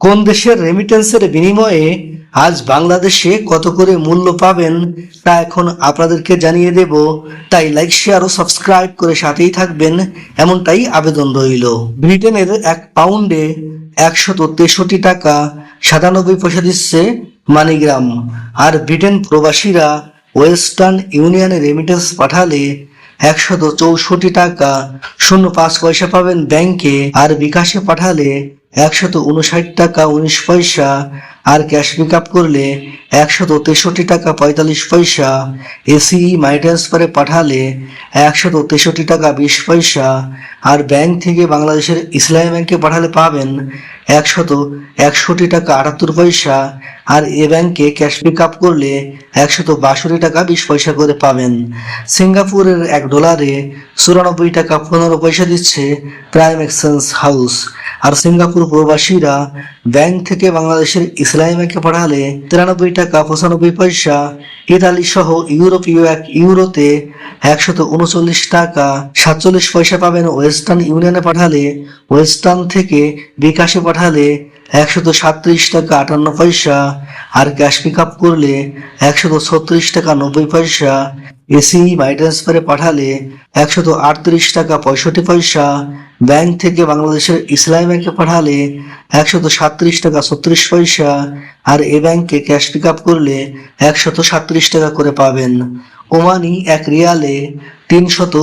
কোন দেশের রেমিটেন্সের বিনিময়ে আজ বাংলাদেশে কত করে মূল্য পাবেন তা এখন আপনাদেরকে জানিয়ে দেব। তাই লাইক শেয়ার ও সাবস্ক্রাইব করে সাথেই থাকবেন। এমনটাই আবেদন রইল। ব্রিটেনের এক পাউন্ডে একশত তেষট্টি টাকা সাতানব্বই পয়সা দিচ্ছে মানিগ্রাম। আর ব্রিটেন প্রবাসীরা ওয়েস্টার্ন ইউনিয়নে রেমিটেন্স পাঠালে একশত চৌষট্টি টাকা শূন্য পাঁচ পয়সা পাবেন ব্যাংকে। আর বিকাশে পাঠালে একশত উনষাট টাকা উনিশ পয়সা, আর ক্যাশ পিক আপ করলে একশত তেষট্টি টাকা পঁয়তাল্লিশ পয়সা এসি মাই ট্রান্সফারে পাঠালে একশত তেষট্টি টাকা বিশ পয়সা, আর ব্যাংক থেকে বাংলাদেশের ইসলামী ব্যাংকে পাঠালে পাবেন একশত একষট্টি টাকা আটাত্তর পয়সা, আর এ ব্যাংকে ক্যাশ পিক আপ করলে একশত বাষট্টি টাকা বিশ পয়সা করে পাবেন। সিঙ্গাপুরের এক ডলারে চুরানব্বই টাকা পনেরো পয়সা দিচ্ছে প্রাইম এক্সচেঞ্জ হাউস আর সিঙ্গাপুর প্রবাসীরা ব্যাংক থেকে বাংলাদেশের ইসলামী ব্যাংকে পাঠালে তিরানব্বই টাকা পঁচানব্বই পয়সা, ইতালি সহ ইউরোপীয় এক ইউরোতে একশত উনচল্লিশ টাকা সাতচল্লিশ পয়সা পাবেন ওয়েস্টার্ন ইউনিয়নে পাঠালে, ওয়েস্টার্ন থেকে বিকাশে পাঠালে একশত সাতত্রিশ টাকা আটান্ন পয়সা আর ক্যাশ পিক আপ করলে একশত ছত্রিশ টাকা নব্বই পয়সা। এসি মাই ট্রান্সফারে পাঠালে একশত আটত্রিশ টাকা পঁয়ষট্টি পয়সা। ব্যাংক থেকে বাংলাদেশের ইসলামী ব্যাংকে পাঠালে একশত সাতত্রিশ টাকা ছত্রিশ পয়সা। আর এ ব্যাংকে ক্যাশ পিক আপ করলে একশত সাতত্রিশ টাকা করে পাবেন। ওমানি এক রিয়ালে তিনশত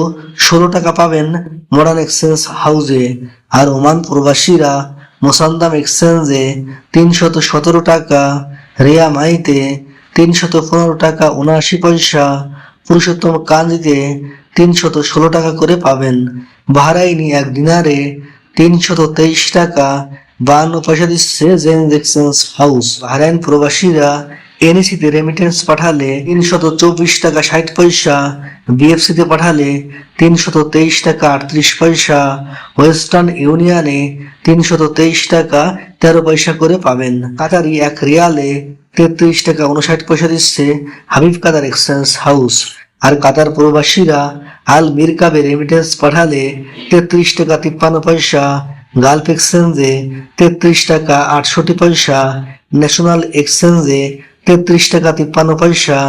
ষোলো টাকা পাবেন মডার্ন এক্সচেঞ্জ হাউসে আর ওমান প্রবাসীরা মোসান্দাম এক্সচেঞ্জে তিনশত সতেরো টাকা, রিয়া মাইতে তিনশত পনেরো টাকা উনআশি পয়সা। পুরুষোত্তম কান্দিতে তিনশত ষোলো টাকা করে পাবেন। বাহারাইনি এক দিনারে তিনশত তেইশ টাকা, বান্ন পয়সা দিচ্ছে জেনজেকশনস হাউস। বাহরাইন প্রবাসীরা এনএসিতে রেমিটেন্স পাঠালে তিনশত চব্বিশ টাকা ষাট পয়সা বিএফসিতে পাঠালে তিনশত তেইশ টাকা আটত্রিশ পয়সা ওয়েস্টার্ন ইউনিয়নে তিনশত তেইশ টাকা তেরো পয়সা করে পাবেন। কাতারি এক রিয়ালে তেত্রিশ টাকা উনষাট পয়সা দিচ্ছে হাবিব কাতার এক্সচেঞ্জ হাউস আর কাতার প্রবাসীরা আল মিরকাবে রেমিটেন্স পাঠালে তেত্রিশ টাকা তিপ্পান্ন পয়সা গালফ এক্সচেঞ্জে তেত্রিশ টাকা আটষট্টি পয়সা ন্যাশনাল এক্সচেঞ্জে তেত্রিশ টাকা তিপ্পান্ন পয়সা।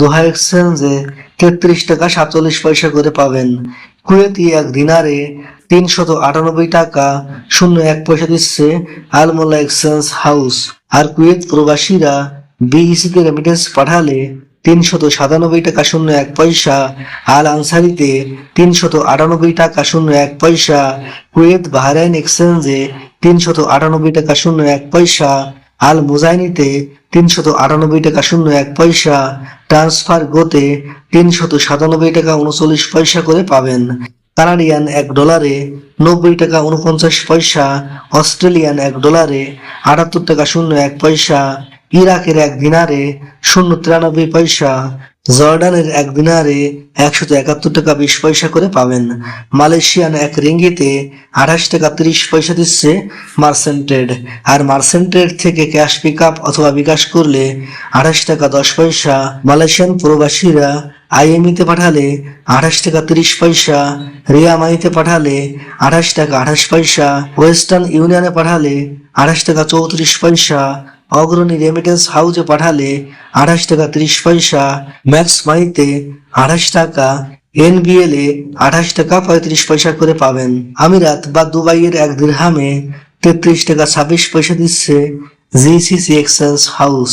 দোহা এক্সচেঞ্জে তেত্রিশ টাকা সাতচল্লিশ পয়সা করে পাবেন। কুয়েতি এক দিনারে তিনশত আটানব্বই টাকা, শূন্য এক পয়সা দিচ্ছে আলমোল্লা এক্সচেঞ্জ হাউস। আর কুয়েত প্রবাসীরা বিইসিতে রেমিটেন্স পাঠালে তিনশত সাতানব্বই টাকা, শূন্য এক পয়সা। আল আনসারিতে তিনশত আটানব্বই টাকা, শূন্য এক পয়সা। কুয়েত বাহরাইন এক্সচেঞ্জে তিনশত আটানব্বই টাকা, শূন্য এক পয়সা। আল মুজাইনিতে তিনশত আটানব্বই টাকা শূন্য এক পয়সা, ট্রান্সফার গোতে তিনশত সাতানব্বই টাকা উনচল্লিশ পয়সা করে পাবেন। কানাডিয়ান এক ডলারে নব্বই টাকা উনপঞ্চাশ পয়সা, অস্ট্রেলিয়ান এক ডলারে আটাত্তর টাকা শূন্য এক পয়সা, ইরাকের এক দিনারে শূন্য তিরানব্বই পয়সা জর্ডানের এক দিনারে একশত একাত্তর টাকা বিশ পয়সা করে পাবেন। মালয়েশিয়ান এক রিঙ্গিতে আঠাশ টাকা তিরিশ পয়সা দিচ্ছে মার্সেন্টেড। আর মার্সেন্টেড থেকে ক্যাশ পিক আপ অথবা বিকাশ করলে আঠাশ টাকা দশ পয়সা। মালয়েশিয়ান প্রবাসীরা আইএমইতে পাঠালে আঠাশ টাকা তিরিশ পয়সা। রিয়ামাইতে পাঠালে আঠাশ টাকা আঠাশ পয়সা। ওয়েস্টার্ন ইউনিয়নে পাঠালে আঠাশ টাকা চৌত্রিশ পয়সা। অগ্রণী রেমিটেন্স হাউসে পাঠালে আঠাশ টাকা ত্রিশ পয়সা ম্যাক্স মাইতে আঠাশ টাকা এনবিএল এ আঠাশ টাকা পঁয়ত্রিশ পয়সা করে পাবেন। আমিরাত বা দুবাইয়ের এক দিরহামে তেত্রিশ টাকা ছাব্বিশ পয়সা দিচ্ছে জিসিসি এক্সচেঞ্জ হাউস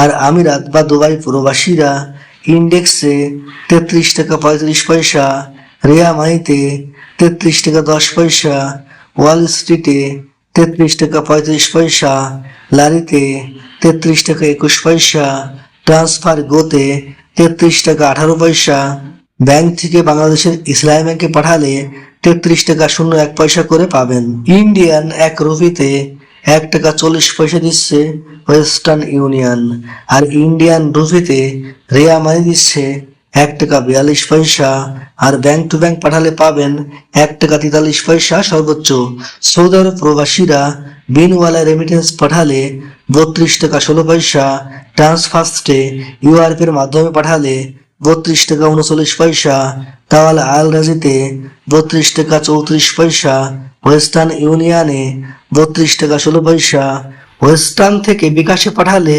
আর আমিরাত বা দুবাই প্রবাসীরা ইন্ডেক্সে তেত্রিশ টাকা পঁয়ত্রিশ পয়সা, রেয়া মাইতে তেত্রিশ টাকা দশ পয়সা ওয়াল স্ট্রিটে তেত্রিশ টাকা পঁয়ত্রিশ পয়সা, লারিতে তেত্রিশ টাকা একুশ পয়সা, ট্রান্সফার গোতে তেত্রিশ টাকা আঠারো পয়সা। ব্যাংক থেকে বাংলাদেশের ইসলামী ব্যাংকে পাঠালে তেত্রিশ টাকা শূন্য এক পয়সা করে পাবেন। ইন্ডিয়ান এক রুপিতে এক টাকা চল্লিশ পয়সা দিচ্ছে ওয়েস্টার্ন ইউনিয়ন। আর ইন্ডিয়ান রুপিতে রেয়া মানি দিচ্ছে এক টাকা বিয়াল্লিশ পয়সা, আর ব্যাংক টু ব্যাংক পাঠালে পাবেন এক টাকা তেতাল্লিশ পয়সা সর্বোচ্চ। সৌদি আরব প্রবাসীরা বিনওয়ালা রেমিটেন্স পাঠালে বত্রিশ টাকা ষোলো পয়সা ট্রান্সফার্স্টে এর মাধ্যমে পাঠালে বত্রিশ টাকা উনচল্লিশ পয়সা তাহলে আল রাজিতে বত্রিশ টাকা চৌত্রিশ পয়সা, ওয়েস্টার্ন ইউনিয়নে বত্রিশ টাকা ষোলো পয়সা, ওয়েস্টার্ন থেকে বিকাশে পাঠালে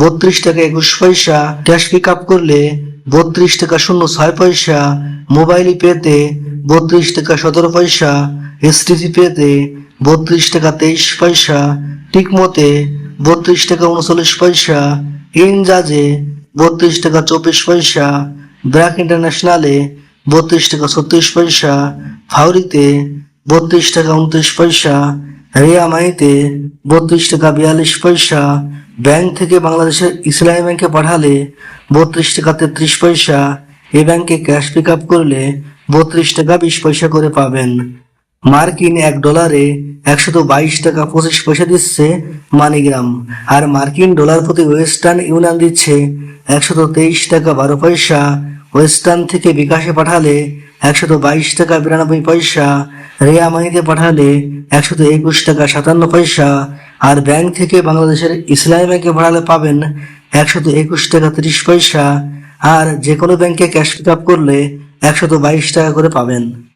বত্রিশ টাকা একুশ পয়সা, ক্যাশ পিক আপ করলে বত্রিশ টাকা শূন্য ছয় পয়সা মোবাইল পেতে বত্রিশ টাকা সতেরো পয়সা এসটিসি পেতে বত্রিশ টাকা তেইশ পয়সা টিকমতে বত্রিশ টাকা উনচল্লিশ পয়সা, ইনজাজে বত্রিশ টাকা চব্বিশ পয়সা, ব্র্যাক ইন্টারন্যাশনালে বত্রিশ টাকা ছত্রিশ পয়সা, ফাউরিতে বত্রিশ টাকা উনত্রিশ পয়সা রিয়ামাইতে বত্রিশ টাকা বিয়াল্লিশ পয়সা। ব্যাংক থেকে বাংলাদেশের ইসলামী ব্যাংকে পাঠালে বত্রিশ টাকা তেত্রিশ পয়সা। এ ব্যাংকে ক্যাশ পিক আপ করলে বত্রিশ টাকা বিশ পয়সা করে পাবেন। মার্কিন এক ডলারে একশত বাইশ টাকা পঁচিশ পয়সা দিচ্ছে মানিগ্রাম। আর মার্কিন ডলার প্রতি ওয়েস্টার্ন ইউনিয়ন দিচ্ছে একশত তেইশ টাকা বারো পয়সা। ওয়েস্টার্ন থেকে বিকাশে পাঠালে একশত বাইশ টাকা বিরানব্বই পয়সা, রেয়া মানিতে পাঠালে একশত একুশ টাকা সাতান্ন পয়সা, আর ব্যাংক থেকে বাংলাদেশের ইসলামী ব্যাংকে পাঠালে পাবেন একশত একুশ টাকা ত্রিশ পয়সা, আর যে কোনো ব্যাংকে ক্যাশ পিক আপ করলে একশত বাইশ টাকা করে পাবেন।